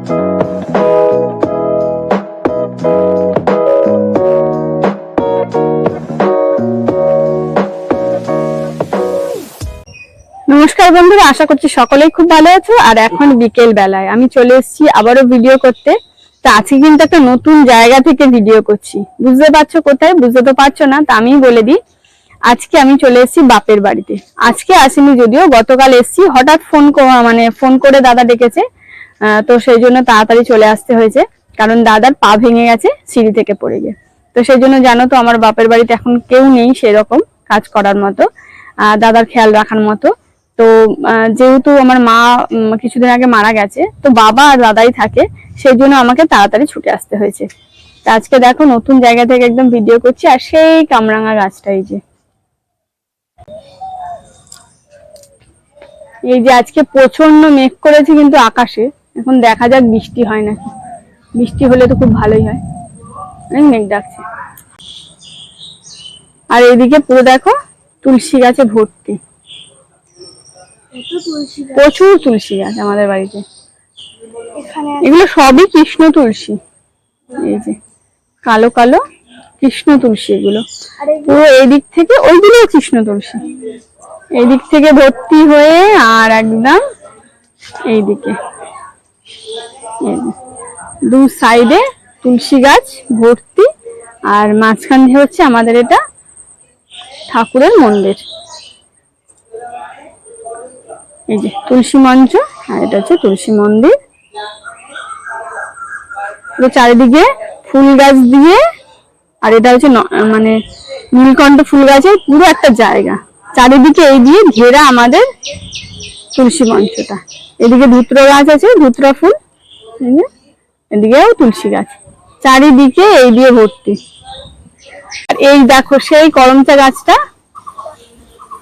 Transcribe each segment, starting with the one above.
নমস্কার বন্ধুরা, আশা করছি সকলেই খুব ভালো আছো। আর এখন বিকেল বেলায় আমি চলে এসেছি আবারও ভিডিও করতে। তো আজকে কিন্তু একটা নতুন জায়গা থেকে ভিডিও করছি। বুঝতে পারছ কোথায়? বুঝতে তো পারছ না, তা আমিই বলে দিই। আজকে আমি চলে এসেছি বাপের বাড়িতে। আজকে আসিনি যদিও, গতকাল এসেছি। হঠাৎ ফোন মানে ফোন করে দাদা ডেকেছে। তো সেই জন্য তাড়াতাড়ি চলে আসতে হয়েছে। কারণ দাদার পা ভেঙে গেছে, সিঁড়ি থেকে পড়ে গিয়ে। তো সেই জন্য জানো তো, আমার বাপের বাড়িতে এখন কেউ নেই সেরকম কাজ করার মতো দাদার খেয়াল রাখার মতো। তো যেহেতু আমার মা কিছুদিন আগে মারা গেছে, তো বাবা আর দাদাই থাকে, সেই জন্য আমাকে তাড়াতাড়ি ছুটে আসতে হয়েছে। তো আজকে দেখো, নতুন জায়গা থেকে একদম ভিডিও করছি, আর সেই কামরাঙা গাছটা এই যে। এই যে আজকে প্রচণ্ড মেঘ করেছে কিন্তু আকাশে। এখন দেখা যাক বৃষ্টি হয় নাকি। বৃষ্টি হলে তো খুব ভালোই হয়। অনেক মেঘ ডাকছে। আর এইদিকে পুরো দেখো তুলসী গাছে ভর্তি। প্রচুর তুলসী গাছ আমাদের বাড়িতে। এগুলো সবই কৃষ্ণ তুলসী। এই যে কালো কালো কৃষ্ণ তুলসী এগুলো। পুরো এদিক থেকে ওইগুলো কৃষ্ণ তুলসী। এই দিক থেকে ভর্তি হয়ে আর একদম এই দিকে এই যে। দু সাইডে তুলসী গাছ ভর্তি, আর মাঝখান দিয়ে হচ্ছে আমাদের এটা ঠাকুরের মন্দির। এই যে তুলসী মঞ্চ, আর এটা হচ্ছে তুলসী মন্দির। চারিদিকে ফুল গাছ দিয়ে, আর এটা হচ্ছে মানে নীলকণ্ঠ ফুল গাছের পুরো একটা জায়গা। চারিদিকে এই দিয়ে ঘেরা আমাদের তুলসী মঞ্চটা। এদিকে ধুত্র গাছ আছে, ধুত্রা ফুল। এদিকেও তুলসী গাছ। চারিদিকে এই দিয়ে ভর্তি। আর এই দেখো, সেই করমচা গাছটা।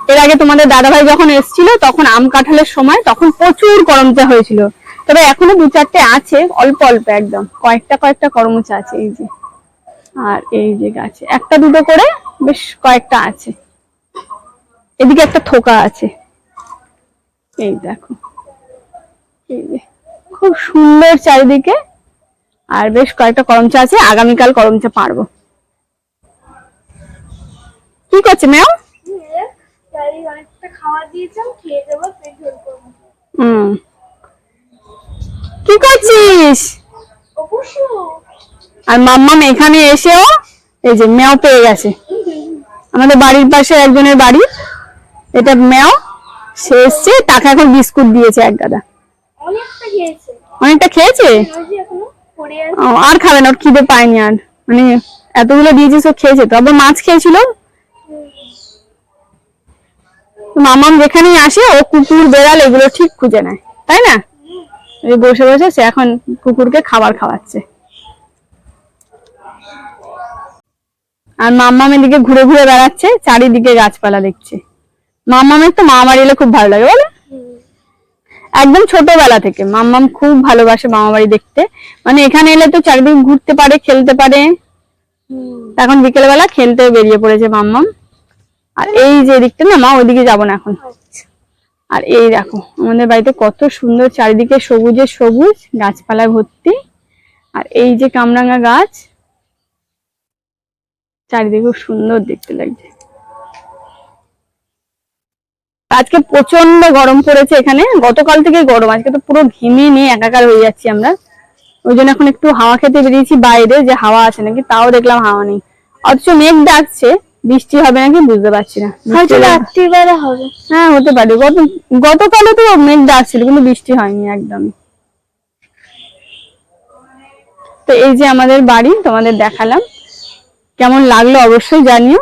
এর আগে তোমাদের দাদাভাই যখন এসেছিল, তখন আম কাঁঠালের সময় তখন প্রচুর করমচা হয়েছিল। তবে এখনও দু চারটে আছে, অল্প অল্প একদম। কয়েকটা কয়েকটা করমচা আছে এই যে। আর এই যে গাছে, একটা দুটো করে বেশ কয়েকটা আছে। এদিকে একটা থোকা আছে। এই দেখো। এই যে। খুব সুন্দর চারিদিকে। আর বেশ কয়েকটা করমচা আছে আগামীকাল করমচা পারব। কি করছে ম্যাম? কি করছিস? আর মাম্মাম এখানে এসেও এই যে ম্যাও পেয়ে গেছে। আমাদের বাড়ির পাশে একজনের বাড়ি। এটা ম্যাও সে এসছে তাকে এখন বিস্কুট দিয়েছে এক দাদা অনেকটা খেয়েছে। আর খাবে না ওর খিদে পায়নি আর। মানে এতগুলো দিয়েছিস ও খেয়েছে তো। আবার মাছ খেয়েছিল? মামাম যেখানেই আসে ও কুকুর বেড়াল এগুলো ঠিক খুঁজে নেয়। তাই না? বসে বসে সে এখন কুকুরকে খাবার খাওয়াচ্ছে। আর মাম্মাম এদিকে ঘুরে ঘুরে বেড়াচ্ছে চারিদিকে গাছপালা দেখছে। মাম্মামের তো মামা বাড়ি এলে খুব ভালো লাগে বলে। একদম ছোটবেলা থেকে। মাম্মাম খুব ভালোবাসে মামা বাড়ি দেখতে। মানে এখানে এলে তো চারিদিকে ঘুরতে পারে খেলতে পারে। এখন বিকেলবেলা খেলতে বেরিয়ে পড়েছে মাম্মাম। আর এই যে দিকটা না মা ওইদিকে যাব না এখন। আর এই দেখো আমাদের বাড়িতে কত সুন্দর চারিদিকে সবুজে সবুজ গাছপালায় ভর্তি। আর এই যে কামরাঙ্গা গাছ চারিদিকে খুব সুন্দর দেখতে লাগছে। আজকে প্রচণ্ড গরম পড়েছে এখানে। গতকাল থেকে গরম। আজকে তো পুরো ঘিমে নিয়ে একাকার হয়ে যাচ্ছি আমরা। ওই জন্য এখন একটু হাওয়া খেতে বেরিয়েছি বাইরে যে হাওয়া আছে নাকি তাও দেখলাম হাওয়া নেই। অথচ মেঘ ডাকছে বৃষ্টি হবে নাকি বুঝতে পারছি না। হয়তো রাত্রিবেলা হবে। হ্যাঁ হতে পারে। গত গতকালে তো মেঘ ডাকছিল কিন্তু বৃষ্টি হয়নি একদমই। তো এই যে আমাদের বাড়ি তোমাদের দেখালাম। কেমন লাগল অবশ্যই জানিও।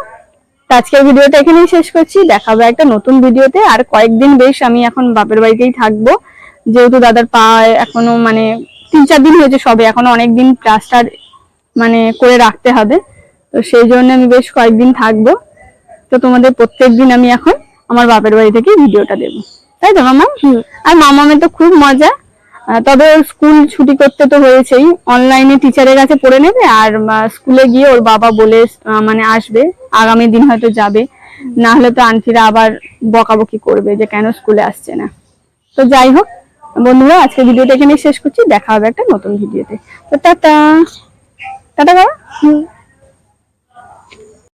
আজকের ভিডিওটা এখানেই শেষ করছি। দেখাবো একটা নতুন ভিডিওতে। আর কয়েকদিন বেশ আমি এখন বাপের বাড়িতেই থাকব। যেহেতু দাদার পা এখনও মানে তিন চার দিন হয়েছে সবে, এখনও অনেক দিন প্লাস্টার মানে করে রাখতে হবে। তো সেই জন্য আমি বেশ কয়েকদিন থাকব। তো তোমাদের প্রত্যেক দিন আমি এখন আমার বাপের বাড়ি থেকে ভিডিওটা দেবো। তাই তো, মামা? আর মামামের তো খুব মজা। তবে ওর স্কুল ছুটি করতে তো হয়েছেই। অনলাইনে টিচারের কাছে পড়ে নেবে আর স্কুলে গিয়ে ওর বাবা বলে মানে আসবে। আগামী দিন হয়তো যাবে। না হলে তো আন্টিরা আবার বকাবকি করবে যে কেন স্কুলে আসছে না। তো যাই হোক, বন্ধুরা আজকে ভিডিওটা এখানে শেষ করছি। দেখা হবে একটা নতুন ভিডিওতে। তো টাটা। টাটা হুম